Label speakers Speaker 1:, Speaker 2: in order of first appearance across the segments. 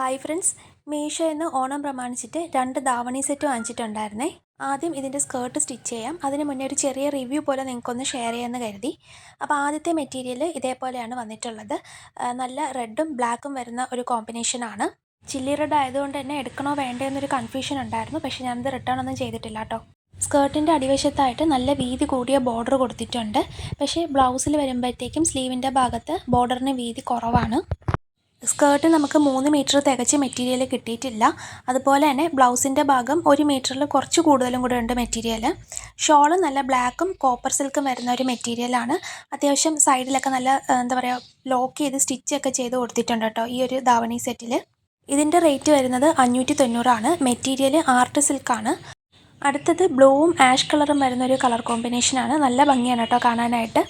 Speaker 1: Hi friends Meesho എന്ന് ഓണം പ്രമാണിച്ചിട്ട് രണ്ട് davani set വാങ്ങിച്ചിട്ടുണ്ടായിരുന്നേ. ആദ്യം ഇതിന്റെ സ്കേർട്ട് സ്റ്റിച്ച് ചെയ്യാം. അതിന് മുന്നേ ഒരു ചെറിയ റിവ്യൂ പോലെ നിങ്ങൾക്കൊന്ന് ഷെയർ ചെയ്യാമെന്ന് കരുതി. അപ്പോൾ ആദ്യത്തെ മെറ്റീരിയൽ ഇതേപോലെയാണ് വന്നിട്ടുള്ളത്. നല്ല റെഡും ബ്ലാക്കും വരുന്ന ഒരു കോമ്പിനേഷനാണ് ചില്ലി റെഡ് ആയതുകൊണ്ട് തന്നെ എടുക്കണോ വേണ്ടയോ എന്നൊരു കൺഫ്യൂഷൻ ഉണ്ടായിരുന്നു. പക്ഷേ ഞാനത് റിട്ടേൺ ഒന്നും ചെയ്തിട്ടില്ല കേട്ടോ. സ്കേർട്ടിന്റെ അടിവശത്തായിട്ട് നല്ല വീതി കൂടിയ ബോർഡർ കൊടുത്തിട്ടുണ്ട്. പക്ഷേ ബ്ലൗസിൽ വരുമ്പോഴത്തേക്കും സ്ലീവിന്റെ ഭാഗത്ത് ബോർഡറിന് വീതി കുറവാണ്. സ്കേർട്ട് നമുക്ക് മൂന്ന് മീറ്റർ തികച്ച് മെറ്റീരിയൽ കിട്ടിയിട്ടില്ല. അതുപോലെ തന്നെ ബ്ലൗസിന്റെ ഭാഗം ഒരു മീറ്ററിൽ കുറച്ച് കൂടുതലും കൂടെ ഉണ്ട് മെറ്റീരിയൽ ഷോൾ നല്ല ബ്ലാക്കും കോപ്പർ സിൽക്കും വരുന്ന ഒരു മെറ്റീരിയലാണ്. അത്യാവശ്യം സൈഡിലൊക്കെ നല്ല എന്താ പറയുക ലോക്ക് ചെയ്ത് സ്റ്റിച്ചൊക്കെ ചെയ്ത് കൊടുത്തിട്ടുണ്ട് കേട്ടോ ഈ ഒരു ധാവണി സെറ്റിൽ ഇതിന്റെ റേറ്റ് വരുന്നത് അഞ്ഞൂറ്റി തൊണ്ണൂറാണ്. Material art സിൽക്കാണ്. അടുത്തത് ബ്ലൂവും ആഷ് കളറും വരുന്ന ഒരു കളർ കോമ്പിനേഷനാണ്. നല്ല ഭംഗിയാണ് കേട്ടോ കാണാനായിട്ട്.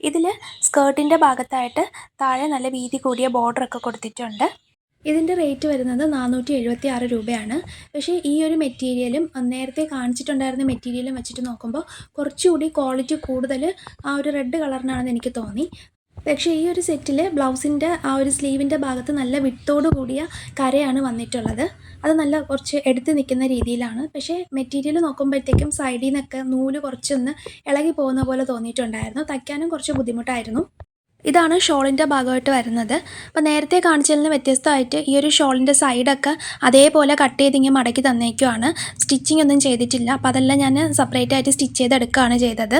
Speaker 1: ഇതിൽ സ്കേർട്ടിന്റെ ഭാഗത്തായിട്ട് താഴെ നല്ല വീതി കൂടിയ ബോർഡറൊക്കെ കൊടുത്തിട്ടുണ്ട്. ഇതിന്റെ റേറ്റ് വരുന്നത് നാനൂറ്റി എഴുപത്തി ആറ് രൂപയാണ്. പക്ഷേ ഈ ഒരു മെറ്റീരിയലും നേരത്തെ കാണിച്ചിട്ടുണ്ടായിരുന്ന മെറ്റീരിയലും വെച്ചിട്ട് നോക്കുമ്പോൾ കുറച്ചുകൂടി ക്വാളിറ്റി കൂടുതൽ ആ ഒരു റെഡ് കളറിനാണെന്ന് എനിക്ക് തോന്നി. പക്ഷേ ഈ ഒരു സെറ്റിൽ ബ്ലൗസിന്റെ ആ ഒരു സ്ലീവിന്റെ ഭാഗത്ത് നല്ല വിട്ടോട് കൂടിയ കരയാണ് വന്നിട്ടുള്ളത്. അത് നല്ല കുറച്ച് എടുത്ത് നിൽക്കുന്ന രീതിയിലാണ്. പക്ഷേ മെറ്റീരിയൽ നോക്കുമ്പോഴത്തേക്കും സൈഡിൽ നിന്നൊക്കെ നൂൽ കുറച്ചൊന്ന് ഇളകി പോകുന്ന പോലെ തോന്നിയിട്ടുണ്ടായിരുന്നു. തയ്ക്കാനും കുറച്ച് ബുദ്ധിമുട്ടായിരുന്നു. ഇതാണ് ഷോളിന്റെ ഭാഗമായിട്ട് വരുന്നത്. അപ്പോൾ നേരത്തെ കാണിച്ചതിൽ നിന്ന് വ്യത്യസ്തമായിട്ട് ഈ ഒരു ഷോളിന്റെ സൈഡൊക്കെ അതേപോലെ കട്ട് ചെയ്ത് ഇങ്ങനെ മടക്കി തന്നേക്കുവാണ്. സ്റ്റിച്ചിങ് ഒന്നും ചെയ്തിട്ടില്ല. അപ്പോൾ അതെല്ലാം ഞാൻ സെപ്പറേറ്റ് ആയിട്ട് സ്റ്റിച്ച് ചെയ്തെടുക്കുകയാണ് ചെയ്തത്.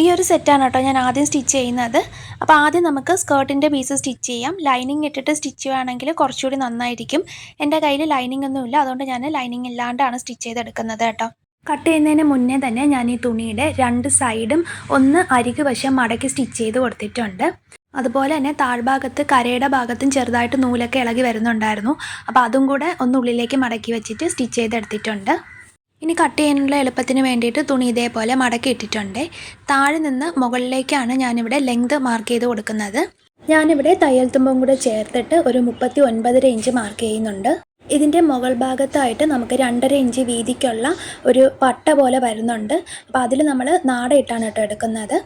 Speaker 1: ഈ ഒരു സെറ്റാണ് കേട്ടോ ഞാൻ ആദ്യം സ്റ്റിച്ച് ചെയ്യുന്നത്. അപ്പോൾ ആദ്യം നമുക്ക് സ്കേർട്ടിന്റെ പീസ് സ്റ്റിച്ച് ചെയ്യാം. ലൈനിങ് ഇട്ടിട്ട് സ്റ്റിച്ച് ചെയ്യുകയാണെങ്കിൽ കുറച്ചുകൂടി നന്നായിരിക്കും. എന്റെ കയ്യിൽ ലൈനിങ് ഒന്നുമില്ല അതുകൊണ്ട് ഞാൻ ലൈനിങ് ഇല്ലാണ്ടാണ് സ്റ്റിച്ച് ചെയ്തെടുക്കുന്നത് കേട്ടോ. കട്ട് ചെയ്യുന്നതിന് മുന്നേ തന്നെ ഞാൻ ഈ തുണിയുടെ രണ്ട് സൈഡും ഒന്ന് അരികു വശം മടക്കി സ്റ്റിച്ച് ചെയ്ത് കൊടുത്തിട്ടുണ്ട്. അതുപോലെ തന്നെ താഴ്ഭാഗത്ത് കരയുടെ ഭാഗത്തും ചെറുതായിട്ട് നൂലൊക്കെ ഇളകി വരുന്നുണ്ടായിരുന്നു. അപ്പോൾ അതും കൂടെ ഒന്ന് ഉള്ളിലേക്ക് മടക്കി വെച്ചിട്ട് സ്റ്റിച്ച് ചെയ്തെടുത്തിട്ടുണ്ട്. ഇനി കട്ട് ചെയ്യാനുള്ള എളുപ്പത്തിന് വേണ്ടിയിട്ട് തുണി ഇതേപോലെ മടക്കി ഇട്ടിട്ടുണ്ട്. താഴെ നിന്ന് മുകളിലേക്കാണ് ഞാനിവിടെ ലെങ്ത് മാർക്ക് ചെയ്ത് കൊടുക്കുന്നത്. ഞാനിവിടെ തയ്യൽ തുമ്പും കൂടെ ചേർത്തിട്ട് ഒരു മുപ്പത്തി ഒൻപതര ഇഞ്ച് മാർക്ക് ചെയ്യുന്നുണ്ട്. ഇതിന്റെ മുകൾ ഭാഗത്തായിട്ട് നമുക്ക് രണ്ടര ഇഞ്ച് വീതിക്കുള്ള ഒരു പട്ട പോലെ വരുന്നുണ്ട്. അപ്പോൾ അതിൽ നമ്മൾ നാട ഇട്ടാണ് കേട്ടോ എടുക്കുന്നത്.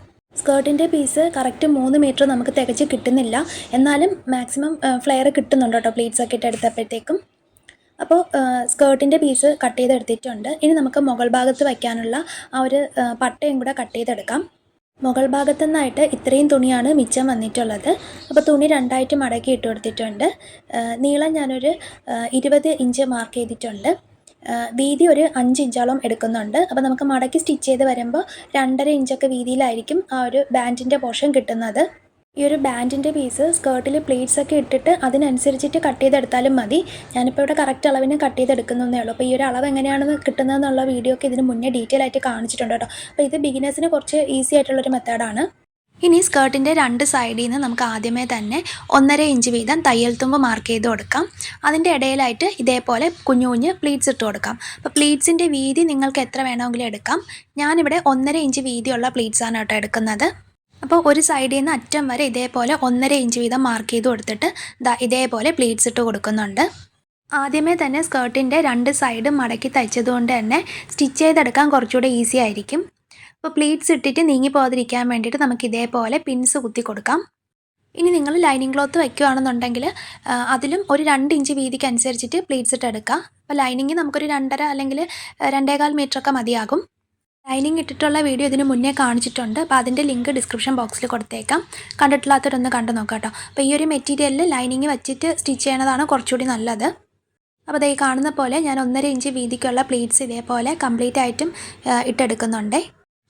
Speaker 1: സ്കേർട്ടിന്റെ പീസ് കറക്റ്റ് മൂന്ന് മീറ്റർ നമുക്ക് തികച്ച് കിട്ടുന്നില്ല. എന്നാലും മാക്സിമം ഫ്ലെയർ കിട്ടുന്നുണ്ട് കേട്ടോ പ്ലീറ്റ്സൊക്കെ ഇട്ട് എടുത്തപ്പോഴത്തേക്കും. അപ്പോൾ സ്കേർട്ടിന്റെ പീസ് കട്ട് ചെയ്തെടുത്തിട്ടുണ്ട്. ഇനി നമുക്ക് മുകൾ ഭാഗത്ത് വയ്ക്കാനുള്ള ആ ഒരു പട്ടയും കൂടെ കട്ട് ചെയ്തെടുക്കാം. മുകൾ ഭാഗത്തു നിന്നായിട്ട് ഇത്രയും തുണിയാണ് മിച്ചം വന്നിട്ടുള്ളത്. അപ്പോൾ തുണി രണ്ടായിട്ട് മടക്കി ഇട്ട് കൊടുത്തിട്ടുണ്ട്. നീളം ഞാനൊരു ഇരുപത് ഇഞ്ച് മാർക്ക് ചെയ്തിട്ടുണ്ട്. വീതി ഒരു അഞ്ച് ഇഞ്ചോളം എടുക്കുന്നുണ്ട്. അപ്പോൾ നമുക്ക് മടക്കി സ്റ്റിച്ച് ചെയ്ത് വരുമ്പോൾ രണ്ടര ഇഞ്ചൊക്കെ വീതിയിലായിരിക്കും ആ ഒരു ബാൻഡിന്റെ പോർഷൻ കിട്ടുന്നത്. ഈ ഒരു ബാൻഡിന്റെ പീസ് സ്കേർട്ടിൽ പ്ലീറ്റ്സ് ഒക്കെ ഇട്ടിട്ട് അതിനനുസരിച്ചിട്ട് കട്ട് ചെയ്തെടുത്താലും മതി. ഞാനിപ്പോൾ ഇവിടെ കറക്റ്റ് അളവിന് കട്ട് ചെയ്തെടുക്കുന്നതേ ഉള്ളൂ. അപ്പോൾ ഈ ഒരു അളവ് എങ്ങനെയാണെന്ന് കിട്ടുന്നതെന്നുള്ള വീഡിയോ ഒക്കെ ഇതിന് മുന്നേ ഡീറ്റെയിൽ ആയിട്ട് കാണിച്ചിട്ടുണ്ട് കേട്ടോ. അപ്പോൾ ഇത് ബിഗിനേഴ്സിന് കുറച്ച് ഈസി ആയിട്ടുള്ളൊരു മെത്തേഡാണ് ഇനി സ്കേർട്ടിന്റെ രണ്ട് സൈഡിൽ നിന്ന് നമുക്ക് ആദ്യമേ തന്നെ ഒന്നര ഇഞ്ച് വീതം തയ്യൽ തുമ്പ് മാർക്ക് ചെയ്ത് കൊടുക്കാം. അതിന്റെ ഇടയിലായിട്ട് ഇതേപോലെ കുഞ്ഞു കുഞ്ഞ് പ്ലീറ്റ്സ് ഇട്ട് കൊടുക്കാം. അപ്പോൾ പ്ലീറ്റ്സിന്റെ വീതി നിങ്ങൾക്ക് എത്ര വേണമെങ്കിലും എടുക്കാം. ഞാനിവിടെ ഒന്നര ഇഞ്ച് വീതിയുള്ള പ്ലീറ്റ്സാണ് കേട്ടോ എടുക്കുന്നത്. അപ്പോൾ ഒരു സൈഡിൽ നിന്ന് അറ്റം വരെ ഇതേപോലെ ഒന്നര ഇഞ്ച് വീതം മാർക്ക് ചെയ്ത് കൊടുത്തിട്ട് ഇതേപോലെ പ്ലീറ്റ്സ് ഇട്ട് കൊടുക്കുന്നുണ്ട്. ആദ്യമേ തന്നെ സ്കേർട്ടിന്റെ രണ്ട് സൈഡ് മടക്കി തയ്ച്ചതുകൊണ്ട് തന്നെ സ്റ്റിച്ച് ചെയ്തെടുക്കാൻ കുറച്ചുകൂടെ ഈസി ആയിരിക്കും. അപ്പോൾ പ്ലീറ്റ്സ് ഇട്ടിട്ട് നീങ്ങി പോകാതിരിക്കാൻ വേണ്ടിയിട്ട് നമുക്ക് ഇതേപോലെ പിൻസ് കുത്തി കൊടുക്കാം. ഇനി നിങ്ങൾ ലൈനിങ് ക്ലോത്ത് വയ്ക്കുകയാണെന്നുണ്ടെങ്കിൽ അതിലും ഒരു രണ്ട് ഇഞ്ച് വീതിക്ക് അനുസരിച്ചിട്ട് പ്ലീറ്റ്സ് ഇട്ട് അപ്പോൾ ലൈനിങ് നമുക്കൊരു രണ്ടര അല്ലെങ്കിൽ രണ്ടേകാൽ മീറ്ററൊക്കെ മതിയാകും. ലൈനിങ് ഇട്ടിട്ടുള്ള വീഡിയോ ഇതിന് മുന്നേ കാണിച്ചിട്ടുണ്ട്. അപ്പോൾ അതിന്റെ ലിങ്ക് ഡിസ്ക്രിപ്ഷൻ ബോക്സിൽ കൊടുത്തേക്കാം. കണ്ടിട്ടില്ലാത്തവരൊന്ന് കണ്ടു നോക്കാം കേട്ടോ. അപ്പോൾ ഈ ഒരു മെറ്റീരിയലിൽ ലൈനിങ് വെച്ചിട്ട് സ്റ്റിച്ച് ചെയ്യണതാണ് കുറച്ചുകൂടി നല്ലത്. അപ്പോൾ ദേ കാണുന്ന പോലെ ഞാൻ ഒന്നര ഇഞ്ച് വീതിക്കുള്ള പ്ലീറ്റ്സ് ഇതേപോലെ കംപ്ലീറ്റ് ആയിട്ടും ഇട്ടെടുക്കുന്നുണ്ട്.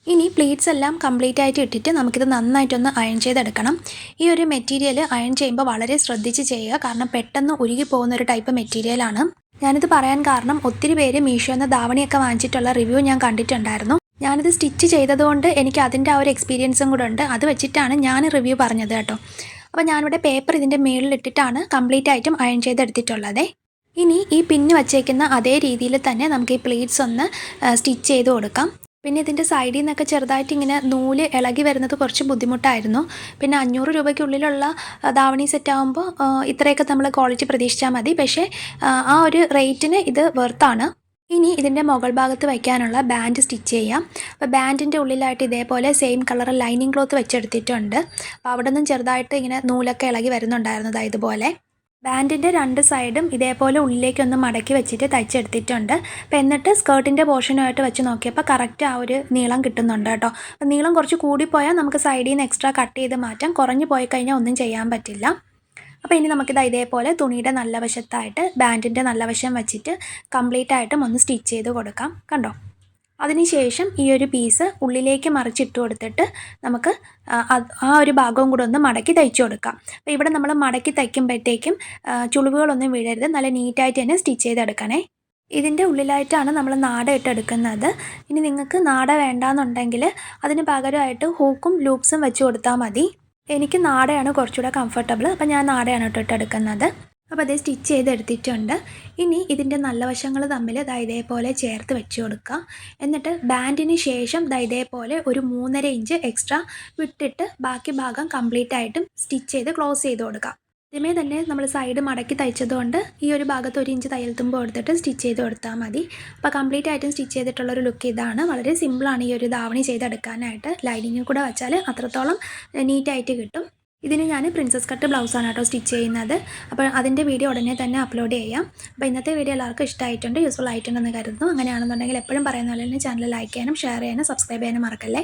Speaker 1: ഇനി പ്ലീറ്റ്സ് എല്ലാം കംപ്ലീറ്റ് ആയിട്ട് ഇട്ടിട്ട് നമുക്കിത് നന്നായിട്ടൊന്ന് അയൺ ചെയ്തെടുക്കണം. ഈ ഒരു മെറ്റീരിയൽ അയൺ ചെയ്യുമ്പോൾ വളരെ ശ്രദ്ധിച്ച് ചെയ്യുക. കാരണം പെട്ടെന്ന് ഉരുകി പോകുന്ന ഒരു ടൈപ്പ് മെറ്റീരിയലാണ് ഞാനിത് പറയാൻ കാരണം ഒത്തിരി പേര് മീഷോ എന്ന ധാവണിയൊക്കെ വാങ്ങിച്ചിട്ടുള്ള റിവ്യൂ ഞാൻ കണ്ടിട്ടുണ്ടായിരുന്നു. ഞാനിത് സ്റ്റിച്ച് ചെയ്തതുകൊണ്ട് എനിക്ക് അതിന്റെ ആ ഒരു എക്സ്പീരിയൻസും കൂടെ ഉണ്ട്. അത് വെച്ചിട്ടാണ് ഞാൻ റിവ്യൂ പറഞ്ഞത് കേട്ടോ. അപ്പോൾ ഞാനിവിടെ പേപ്പർ ഇതിന്റെ മുകളിലിട്ടിട്ടാണ് കംപ്ലീറ്റ് ആയിട്ടും അയൺ ചെയ്തെടുത്തിട്ടുള്ളത് ഇനി ഈ പിന്ന് വച്ചേക്കുന്ന അതേ രീതിയിൽ തന്നെ നമുക്ക് ഈ പ്ലേറ്റ്സ് ഒന്ന് സ്റ്റിച്ച് ചെയ്ത് കൊടുക്കാം. പിന്നെ ഇതിന്റെ സൈഡിൽ നിന്നൊക്കെ ചെറുതായിട്ട് ഇങ്ങനെ നൂൽ ഇളകി വരുന്നത് കുറച്ച് ബുദ്ധിമുട്ടായിരുന്നു. പിന്നെ അഞ്ഞൂറ് രൂപയ്ക്കുള്ളിലുള്ള ദാവണി സെറ്റ് ആകുമ്പോൾ ഇത്രയൊക്കെ നമ്മൾ ക്വാളിറ്റി പ്രതീക്ഷിച്ചാൽ മതി. പക്ഷേ ആ ഒരു റേറ്റിന് ഇത് വെർത്താണ് ഇനി ഇതിന്റെ മുകൾ ഭാഗത്ത് വയ്ക്കാനുള്ള ബാൻഡ് സ്റ്റിച്ച് ചെയ്യാം. അപ്പോൾ ബാൻഡിന്റെ ഉള്ളിലായിട്ട് ഇതേപോലെ സെയിം കളർ ലൈനിങ് ക്ലോത്ത് വെച്ചെടുത്തിട്ടുണ്ട്. അപ്പോൾ അവിടെ നിന്നും ചെറുതായിട്ട് ഇങ്ങനെ നൂലൊക്കെ ഇളകി വരുന്നുണ്ടായിരുന്നത് ഇതുപോലെ. ബാൻഡിന്റെ രണ്ട് സൈഡും ഇതേപോലെ ഉള്ളിലേക്കൊന്ന് മടക്കി വെച്ചിട്ട് തയ്ച്ചെടുത്തിട്ടുണ്ട്. അപ്പം എന്നിട്ട് സ്കേർട്ടിന്റെ പോർഷനുമായിട്ട് വെച്ച് നോക്കിയപ്പോൾ കറക്റ്റ് ആ ഒരു നീളം കിട്ടുന്നുണ്ട് കേട്ടോ. അപ്പം നീളം കുറച്ച് കൂടിപ്പോയാൽ നമുക്ക് സൈഡിൽ നിന്ന് എക്സ്ട്രാ കട്ട് ചെയ്ത് മാറ്റാം. കുറഞ്ഞു പോയി കഴിഞ്ഞാൽ ഒന്നും ചെയ്യാൻ പറ്റില്ല. അപ്പോൾ ഇനി നമുക്കിത് ഇതേപോലെ തുണിയുടെ നല്ല വശത്തായിട്ട് ബാൻഡിന്റെ നല്ല വശം വെച്ചിട്ട് കംപ്ലീറ്റ് ആയിട്ടും ഒന്ന് സ്റ്റിച്ച് ചെയ്ത് കൊടുക്കാം. കണ്ടോ? അതിനുശേഷം ഈ ഒരു പീസ് ഉള്ളിലേക്ക് മറിച്ചിട്ട് കൊടുത്തിട്ട് നമുക്ക് ആ, ഒരു ഭാഗവും കൂടെ ഒന്ന് മടക്കി തയ്ച്ചു കൊടുക്കാം. അപ്പോൾ ഇവിടെ നമ്മൾ മടക്കി തയ്ക്കുമ്പോഴത്തേക്കും ചുളിവുകളൊന്നും വീഴരുത് നല്ല നീറ്റായിട്ട് തന്നെ സ്റ്റിച്ച് ചെയ്തെടുക്കണേ. ഇതിന്റെ ഉള്ളിലായിട്ടാണ് നമ്മൾ നാട ഇട്ടെടുക്കുന്നത് ഇനി നിങ്ങൾക്ക് നാട വേണ്ടാന്നുണ്ടെങ്കിൽ അതിന് പകരമായിട്ട് ഹൂക്കും ലൂപ്സും വെച്ച് കൊടുത്താൽ മതി. എനിക്ക് നാടയാണ് കുറച്ചുകൂടെ കംഫർട്ടബിൾ അപ്പോൾ ഞാൻ നാടയാണ് കേട്ടോ എടുക്കുന്നത്. അപ്പോൾ അതേ സ്റ്റിച്ച് ചെയ്തെടുത്തിട്ടുണ്ട് ഇനി ഇതിന്റെ നല്ല വശങ്ങൾ തമ്മിൽ ദാ ഇതേപോലെ ചേർത്ത് വെച്ച് കൊടുക്കുക. എന്നിട്ട് ബാൻഡിന് ശേഷം ദാ ഇതേപോലെ ഒരു മൂന്നര ഇഞ്ച് എക്സ്ട്രാ വിട്ടിട്ട് ബാക്കി ഭാഗം കംപ്ലീറ്റ് ആയിട്ടും സ്റ്റിച്ച് ചെയ്ത് ക്ലോസ് ചെയ്ത് കൊടുക്കുക. ആദ്യമേ തന്നെ നമ്മൾ സൈഡ് മടക്കി തയ്ച്ചതുകൊണ്ട് ഈ ഒരു ഭാഗത്ത് ഒരു ഇഞ്ച് തയ്യൽ തുമ്പ് കൊടുത്തിട്ട് സ്റ്റിച്ച് ചെയ്ത് കൊടുത്താൽ മതി. അപ്പോൾ കംപ്ലീറ്റ് ആയിട്ടും സ്റ്റിച്ച് ചെയ്തിട്ടുള്ള ഒരു ലുക്ക് ഇതാണ്. വളരെ സിമ്പിളാണ് ഈ ഒരു ധാവണി ചെയ്തെടുക്കാനായിട്ട്. ലൈനിങ്ങിൽ കൂടെ വെച്ചാൽ അത്രത്തോളം നീറ്റായിട്ട് കിട്ടും. ഇതിന് ഞാൻ പ്രിൻസസ് കട്ട് ബ്ലൗസാണ് കേട്ടോ സ്റ്റിച്ച് ചെയ്യുന്നത്. അപ്പോൾ അതിന്റെ വീഡിയോ ഉടനെ തന്നെ അപ്ലോഡ് ചെയ്യാം. അപ്പോൾ ഇന്നത്തെ വീഡിയോ എല്ലാവർക്കും ഇഷ്ടമായിട്ടുണ്ട് യൂസ്ഫുൾ ആയിട്ടുണ്ടെന്ന് കരുതുന്നു. അങ്ങനെയാണെന്നുണ്ടെങ്കിൽ എപ്പോഴും പറയുന്ന പോലെ തന്നെ ചാനൽ ലൈക്ക് ചെയ്യാനും ഷെയർ ചെയ്യാനും സബ്സ്ക്രൈബ് ചെയ്യാനും മറക്കല്ലേ?